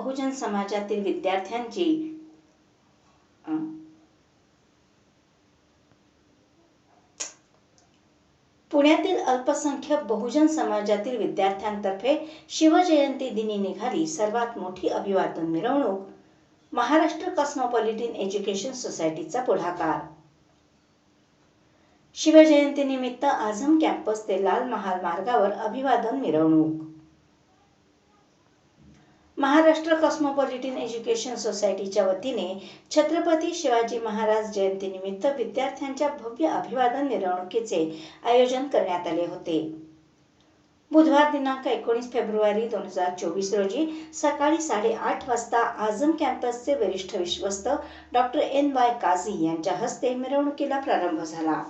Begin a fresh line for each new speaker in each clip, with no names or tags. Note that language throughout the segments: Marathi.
बहुजन समाजातील विद्यार्थ्यांची पुण्यातील अल्पसंख्याक बहुजन समाजातील विद्यार्थ्यांतर्फे शिवजयंती दिनी निघाली सर्वात मोठी अभिवादन मिरवणूक महाराष्ट्र कॉस्मोपॉलिटन एज्युकेशन सोसायटीचा पुढाकार. शिवजयंतीनिमित्त आझम कॅम्पस ते लाल महाल मार्गावर अभिवादन मिरवणूक. महाराष्ट्र कॉस्मोपॉलिटन एज्युकेशन सोसायटीच्या वतीने छत्रपती शिवाजी महाराज जयंतीनिमित्त विद्यार्थ्यांच्या भव्य अभिवादन मिरवणुकीचे आयोजन करण्यात आले होते. बुधवार दिनांक एकोणीस फेब्रुवारी दोन हजार चोवीस रोजी सकाळी साडेआठ वाजता आझम कॅम्पसचे वरिष्ठ विश्वस्त डॉक्टर एन वाय काझी यांच्या हस्ते मिरवणुकीला प्रारंभ झाला.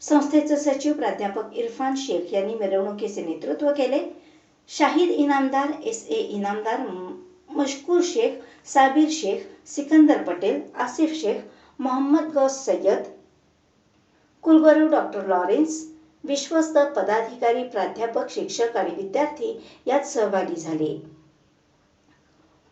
संस्थेचे सचिव प्राध्यापक इरफान शेख यांनी मिरवणुकीचे नेतृत्व केले. शाहिद इनामदार एस ए इनामदार म- मशकूर शेख साबिर शेख सिकंदर पटेल आसिफ शेख मोहम्मद गौस सय्यद कुलगुरू डॉक्टर लॉरेन्स विश्वस्त पदाधिकारी प्राध्यापक शिक्षक आणि विद्यार्थी यात सहभागी झाले.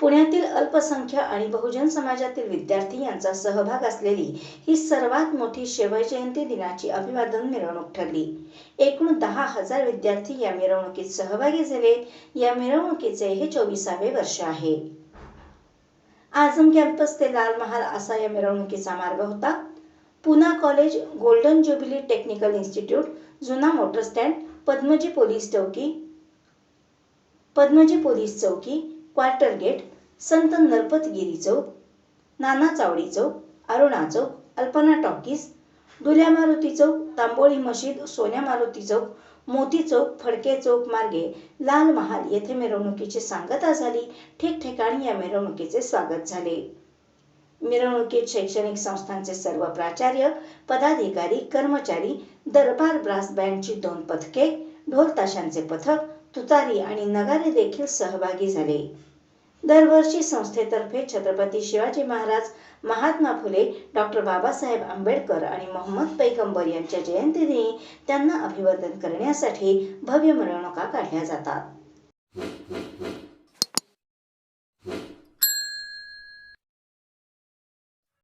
पुण्यातील अल्पसंख्य आणि बहुजन समाजातील विद्यार्थी यांचा सहभाग असलेली ही सर्वात मोठी शिवजयंती दिनाची अभिवादन मिरवणूक ठरली. एकूण दहा हजार विद्यार्थी या मिरवणुकीत सहभागी झाले. या मिरवणुकीचे हे चोवीसावे वर्ष आहे. आझम कॅम्पस ते लाल महाल असा या मिरवणुकीचा मार्ग होता. Poona college golden jubilee technical institute जुना मोटर स्टँड पद्मजी पोलीस चौकी पद्मजी पोलीस चौकी क्वार्टर गेट संत नरपतगिरी चौक नाना चावडी चौक अरुणा चौक अल्पना टॉकीज दुल्या मारुती चौक तांबोळी मशीद सोन्या मारुती चौक मोती चौक फडके चौक मार्गे लाल महाल येथे मिरवणुकीची सांगता झाली. ठिकठिकाणी या मिरवणुकीचे स्वागत झाले. मिरवणुकीत शैक्षणिक संस्थांचे सर्व प्राचार्य पदाधिकारी कर्मचारी दरबार ब्रास बँडची दोन पथके ढोल ताशांचे पथक तुतारी आणि नगारे देखील सहभागी झाले. दरवर्षी संस्थेतर्फे छत्रपती शिवाजी महाराज महात्मा फुले डॉक्टर बाबासाहेब आंबेडकर आणि मोहम्मद पैगंबर यांच्या जयंतीदिनी त्यांना अभिवादन करण्यासाठी भव्य मिरवणुका काढल्या जातात.